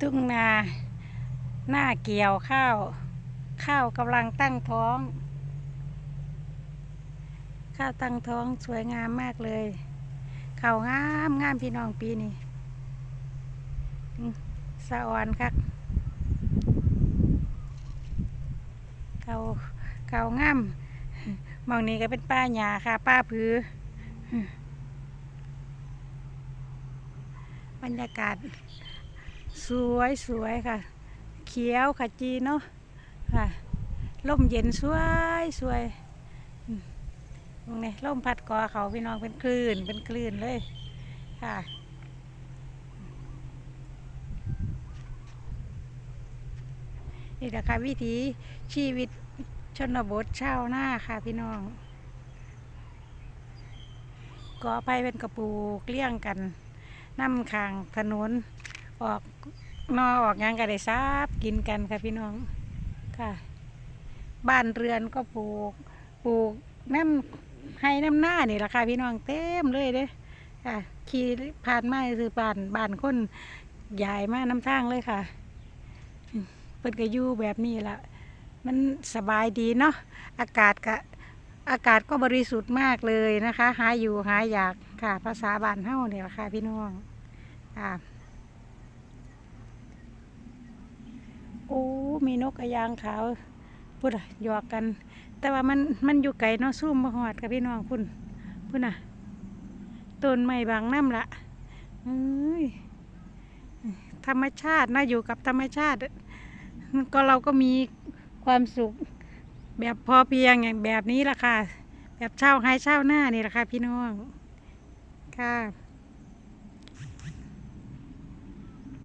ทุ่งนาหน้าเกี่ยวข้าว ข้าวกำลังตั้งท้อง ข้าวตั้งท้องสวยงามมากเลย ข้าวงามงามพี่น้องปีนี้สะอ่อนคักข้าวข้าวงามมองนี้ก็เป็นป้าหญ้าค่ะ ป้าผือบรรยากาศ สวยสวยค่ะ เขียวขจีเนาะค่ะลมเย็นสวยสวยตรงนี้ลมพัดกอเขาพี่น้องเป็นคลื่นเป็นคลื่นเลยค่ะนี่แหละค่ะวิถีชีวิตชนบทชาวนาค่ะพี่น้องกอไปเป็นกระปูกเลี้ยงกันน้ำคางถนน ออกนอออกหยังกันได้ซาบกินกันค่ะพี่น้องค่ะ บ้านเรือนก็ปลูกปลูกน้ำให้น้ำหน้านี่แหละค่ะพี่น้องเต็มเลยเด้ค่ะขี่ผ่านมาคือบ้านบ้านคนใหญ่มากน้ำทางเลยค่ะเปิดก็อยู่แบบนี้ละมันสบายดีเนาะอากาศก็อากาศก็บริสุทธิ์มากเลยนะคะ หายอยู่หายอยากค่ะ ภาษาบ้านเฮ้าเนี่ยค่ะพี่น้องค่ะโอ้ มีนกกระยางขาวพุ่นอะหยอกกัน แต่ว่ามันมันอยู่ไกลเนาะซุ่มมาหอดค่ะพี่น้องพุ่นพุ่นอะต้นไม้บางน้ำละธรรมชาตินะอยู่กับธรรมชาติ ก็เราก็มีความสุขแบบพอเพียงอย่างแบบนี้ละค่ะ แบบเช่าให้เช่าหน้านี่ละค่ะพี่น้องค่ะ